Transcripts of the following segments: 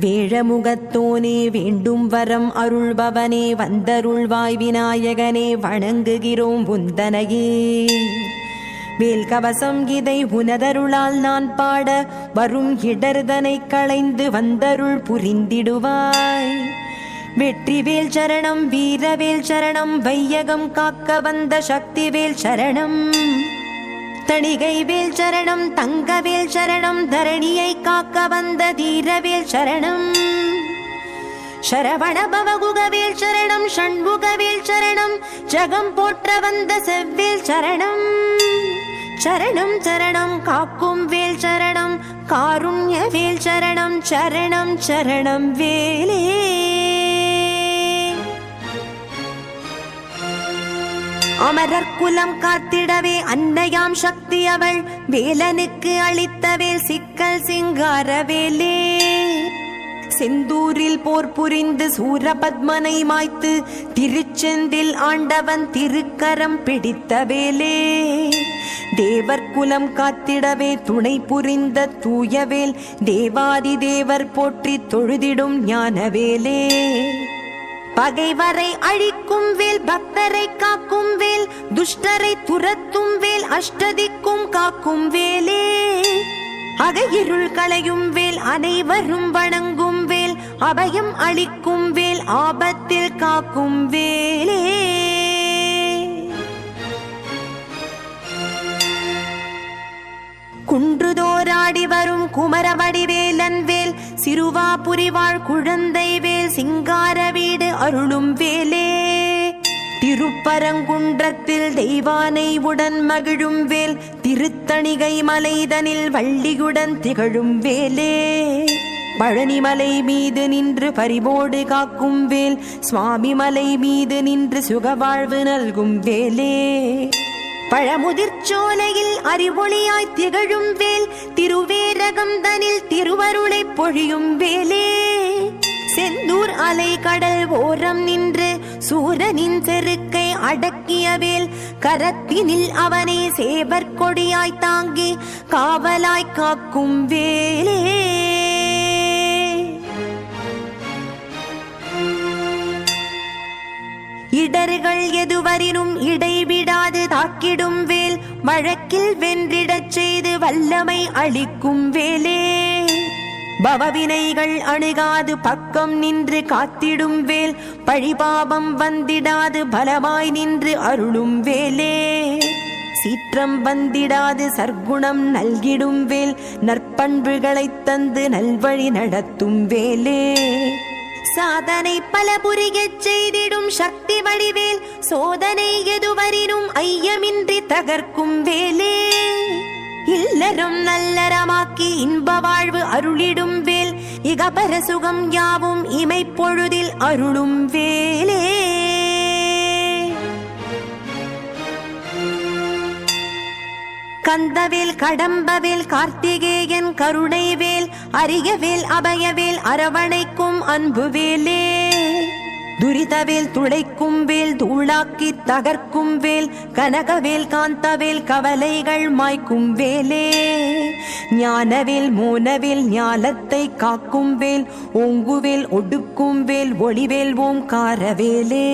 வேழமுகத்தோனே வேண்டும் வரம் அருள்பவனே வந்தருள்வாய் விநாயகனே வணங்குகிறோம் உந்தனையே. வேல் கவசம் இதை உனதருளால் நான் பாட வரும் இடர்தனை களைந்து வந்தருள் புரிந்திடுவாய். வெற்றிவேல் சரணம் வீரவேல் சரணம் வையகம் காக்க வந்த சக்திவேல் சரணம். தணிகை வேல் சரணம் தங்கவேல் சரணம் தரணியை காக்க வந்த தீரவேல் சரணம். சரவண பவகுகவேல் சரணம் ஷண்முகவேல் சரணம் ஜகம் போற்ற வந்த செவ்வேல் சரணம். சரணம் சரணம் காக்கும் வேல் சரணம் காருண்ய வேல் சரணம் சரணம் சரணம் வேலே. அமரர் குலம் காத்திடவே அன்னையாம் சக்தி அவள். வேலனுக்கு அளித்தவேல் சிக்கல் சிங்காரவேலே செந்தூரில் போர் புரிந்து சூரபத்மனை மாய்த்து திருச்செந்தில் ஆண்டவன் திருக்கரம் பிடித்த வேலே. தேவர் குலம் காத்திடவே துணை புரிந்த தூயவேல். தேவாதி தேவர் போற்றி தொழுதிடும் ஞானவேலே. பகைவரை அழிக்கும் வேல் பக்தரை காக்கும் வேல் துஷ்டரை துரத்தும் வேல் அஷ்டதிக்கும் காக்கும் வேலே. அகையிருள் களையும் வேல் அனைவரும் வணங்கும் வேல் அபயம் அளிக்கும் வேல் ஆபத்தில் காக்கும் வேலே. குன்றுதோராடி வரும் குமரவடிவேலன் வேல் சிறுவா புரிவாழ் குழந்தை வேல் சிங்கார வீடு அருளும் வேலே. திருப்பரங்குன்றத்தில் தெய்வானை உடன் மகிழும் வேல் திருத்தணிகை மலைதனில் வள்ளியுடன் திகழும் வேலே. பழனிமலை மீது நின்று பரிவோடு காக்கும் வேல் சுவாமி மலை மீது நின்று சுகவாழ்வு நல்கும் வேலே. பழமுதிர்ச்சோலையில் அறிவொளியாய் திகழும் வேல் திருவேரகம் தனில் திருவருளை பொழியும் வேலே. செந்தூர் அலை கடல் ஓரம் நின்று சூரனின் செருக்கை அடக்கிய வேல் கரத்தினில் அவனை சேவர் கொடியாய் தாங்கி காவலாய் காக்கும் வேலே. இடர்கள் எதுவரினும் வழக்கில் வென்றிடச் செய்து வல்லமை அளிக்கும் வேலே பவவினைகள் அணுகாது பக்கம் நின்று காத்திடும் வேல் பழிபாபம் வந்திடாது பலமாய் நின்று அருளும் வேலே சீற்றம் வந்திடாது சர்க்குணம் நல்கிடும் வேல் நற்பண்புகளைத் தந்து நல்வழி நடத்தும் வேலே சாதனை பல புரியச் செய்திடும் சக்தி வடிவேல். சோதனை எதுவரினும் ஐயமின்றி தகர்க்கும் வேலே. இல்லறம் நல்லறமாக்கி இன்ப வாழ்வு அருளிடும் வேல். இகபர சுகம் யாவும் இமைப்பொழுதில் அருளும் வேலே. கந்தவேல் கடம்பவேல் கார்த்திகேயன் கருணைவேல் அரியவேல் அபயவேல் அரவணைக்கும் அன்புவேலே. துரிதவேல் துளைக்கும் வேல் தூளாக்கி தகர்க்கும் வேல் கனகவேல் காந்தவேல் கவலைகள் மாய்க்கும் வேலே. ஞானவேல் மோனவேல் ஞாலத்தை காக்கும் வேல் ஓங்குவேல் ஒடுக்கும் வேல் ஒளிவேல் ஓங்காரவேலே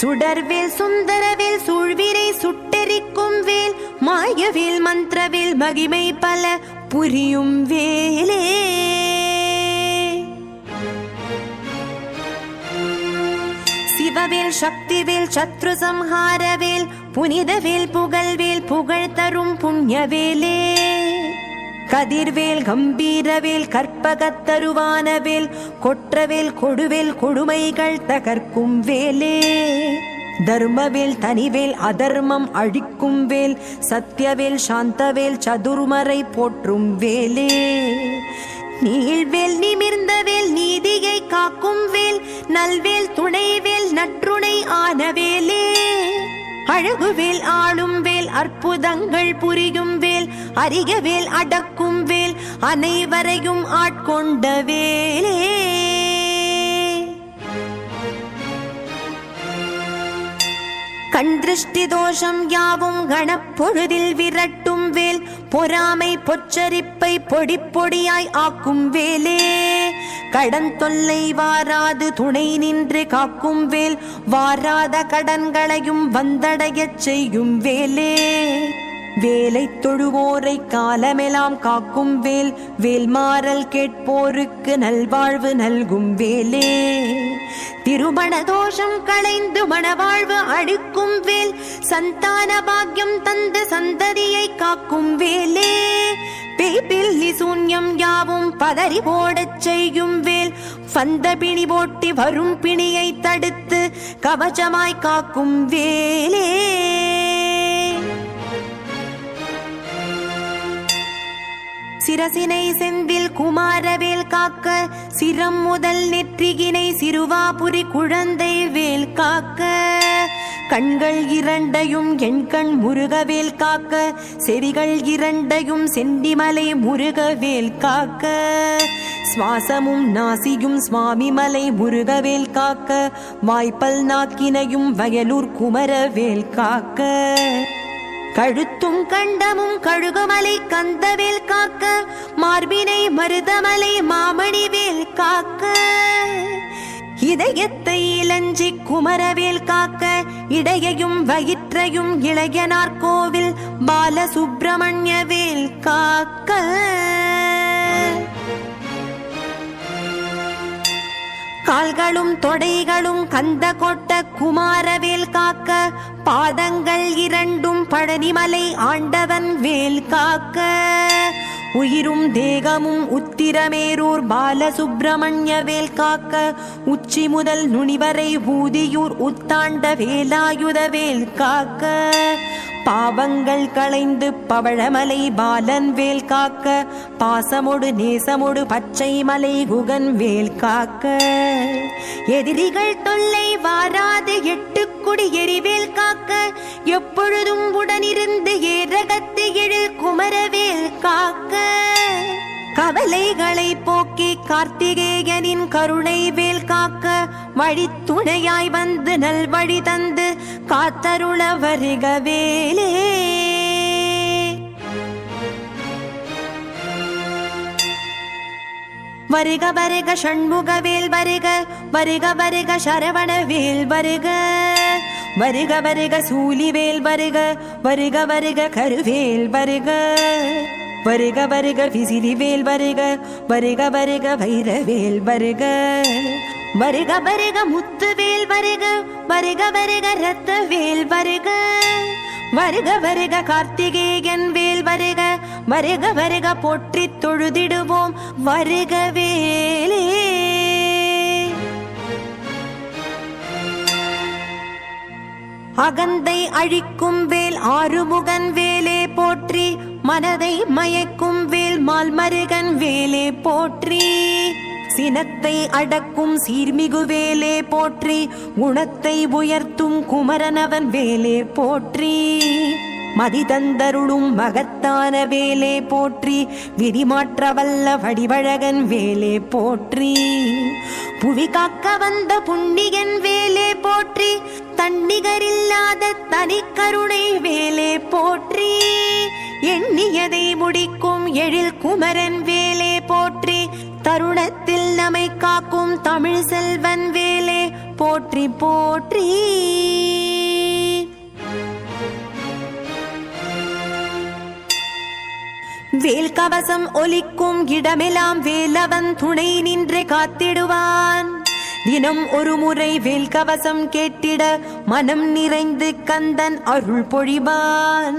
சுடர்வேல் சுந்தரவேல் சூழ்விரை சுட்டு மாயவேல் மந்திரவேல் மகிமை பல புரியும் வேலே. சிவவேல் சக்திவேல் சத்ரு சம்ஹாரவேல் புனிதவேல் புகழ்வேல் புகழ் தரும் புண்ணியவேலே. கதிர்வேல் கம்பீரவேல் கற்பகத்தருவானவேல் கொற்றவேல் கொடுவேல் கொடுமைகள் தகர்க்கும் வேலே. தர்மவேல் தனிவேல் அதர்மம் அழிக்கும் வேல் சத்யவேல் சாந்தவேல் சதுர்மறை போற்றும் வேலே. நீள்வேல் நிமிர்ந்தவேல் நீதியை காக்கும் வேல் நல்வேல் துணைவேல் நற்றுணை ஆனவேலே அழகுவேல் ஆளும் வேல் அற்புதங்கள் புரியும் வேல் அறிகவேல் அடக்கும் வேல் அனைவரையும் ஆட்கொண்ட வேலே. கண் திருஷ்டி தோஷம் யாவும் கணப்பொழுதில் விரட்டும் வேல் பொறாமை பொச்சரிப்பை பொடி பொடியாய் ஆக்கும் வேலே. கடன் தொல்லை வாராது துணை நின்று காக்கும் வேல் வாராத கடன்களையும் வந்தடையச் செய்யும் வேலே. வேலை தொழுவோரை காலமெலாம் காக்கும் வேல் வேல்மாறல் கேட்போருக்கு நல்வாழ்வு நல்கும் வேலே. திருமண தோஷம் களைந்து மணவாழ்வு அழிக்கும் வேல் சந்தான பாக்கியம் தந்த சந்ததியை காக்கும் வேலே. பேப்பில்லி சூன்யம் யாவும் பதறி போடச் செய்யும் வேல் வந்த பிணி போட்டி வரும் பிணியை தடுத்து கவச்சமாய் காக்கும் வேலே. சிரசினை செந்தில் குமாரவேல் காக்க சிரம் முதல் நெற்றிகினை சிறுவாபுரி குழந்தை வேல் காக்க. கண்கள் இரண்டையும் என் கண் முருகவேல் காக்க செவிகள் இரண்டையும் செந்திமலை முருகவேல் காக்க. சுவாசமும் நாசியும் சுவாமிமலை முருகவேல் காக்க வாய்ப்பல் நாக்கினையும் வயலூர் குமரவேல் காக்க. கழுத்தும் கண்டமும் கழுகுமலை கந்தவேல் காக்க மார்பினை மருதமலை மாமணிவேல் காக்க. இதயத்தை இளஞ்சி குமரவேல் காக்க இடையையும் வயிற்றையும் இளையனார் கோவில் பாலசுப்பிரமணிய வேல் காக்க. கால்களும் தொடைகளும் கந்த கொட்ட குமாரவேல் காக்க பாதங்கள் இரண்டும் பழனிமலை ஆண்டவன் வேல் காக்க. உயிரும் தேகமும் உத்திரமேரூர் பாலசுப்பிரமணிய வேல் காக்க உச்சி முதல் நுனிவரை ஊதியூர் உத்தாண்ட வேலாயுத வேல் காக்க. பாவங்கள் களைந்து பவழமலை பாலன் வேல் காக்க பாசமொடு நேசமொடு பச்சை மலை குகன் வேல் காக்க. எதிரிகள் தொல்லை வாராது எட்டு குடி எரிவேல் காக்க. எப்பொழுதும் உடனிருந்து ஏரகத்து எழு குமரவேல் காக்க. கவலைகளை போக்கி கார்த்திகேயனின் கருணை வேல் காக்க வழித்துணையாய் வந்து நல் வழி தந்து காத்தருள வருக வேலே. வருக வருக ஷண்முகவேல் வருக வருக வருக சரவணவேல் வருக. வருக வருக சூலிவேல் வருக வருக வருக கருவேல் வருக. வருக வருக விசிறிவேல் வருக வருக வருக வைரவேல் வருக. வருக வருக முத்துவேல் வருக. வருக வருக ரத்தவேல் வருக. வருக வருக கார்த்திகேயன் வேல் வருக. வருக வருக போற்றி தொழுதிடுவோம். வருக வேலே. அகந்தை அழிக்கும் வேல் ஆறுமுகன் வேலே போற்றி. மனதை மயக்கும் வேல் மால்மருகன் வேலே போற்றி. சினத்தை அடக்கும் சீர்மிகு வேலே போற்றி குணத்தை உயர்த்தும் குமரனவன் வேலே போற்றி. மதிதந்தருளும் மகத்தான வேலே போற்றி விதிமாற்ற வல்ல வடிவழகன் வேலே போற்றி. புவி காக்க வந்த புண்ணியன் வேலே போற்றி தன்னிகரில்லாத கருணை வேலே போற்றி. எண்ணியதை முடிக்கும் எழில் குமரன் வேலே போற்றி தருணத்தில் நம்மை காக்கும் தமிழ் செல்வன் வேலே போற்றி போற்றி. வேல் கவசம் ஒலிக்கும் இடமெல்லாம் வேலவன் துணை நின்று காத்திடுவான். தினம் ஒரு முறை வேல் கவசம் கேட்டிட மனம் நிறைந்து கந்தன் அருள் பொழிவான்.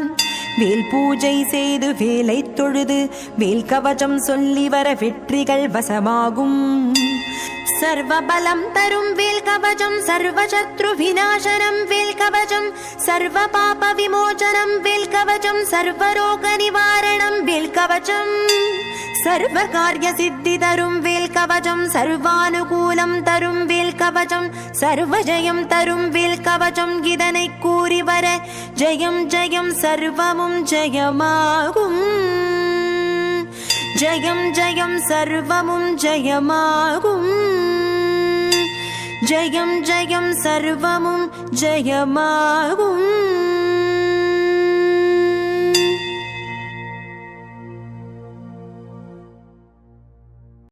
வேல் பூஜை செய்து வேலை தொழுது வேல் கவச்சம் சொல்லி வர வெற்றிகள் வசமாகும். சர்வபலம் தரும் வேல் கவசம் சர்வசத்ரு விநாசனம் வேல் கவசம் சர்வ பாப விமோசனம் வேல் கவசம் சர்வரோக நிவாரணம் வேல் கவசம் சர்வ காரிய சித்தி தரும் வேல் கவசம் சர்வானுகூலம் தரும் வேல் கவசம் சர்வ ஜெயம் தரும் வேல் கவசம் இதனை கூறி வர ஜெயம் ஜெயம் சர்வமும் ஜெயமாகும். ஜெயம் ஜெயம் சர்வமும் ஜெயமாகும். ஜெயம் ஜெயம் சர்வமும் ஜெயமாகும்.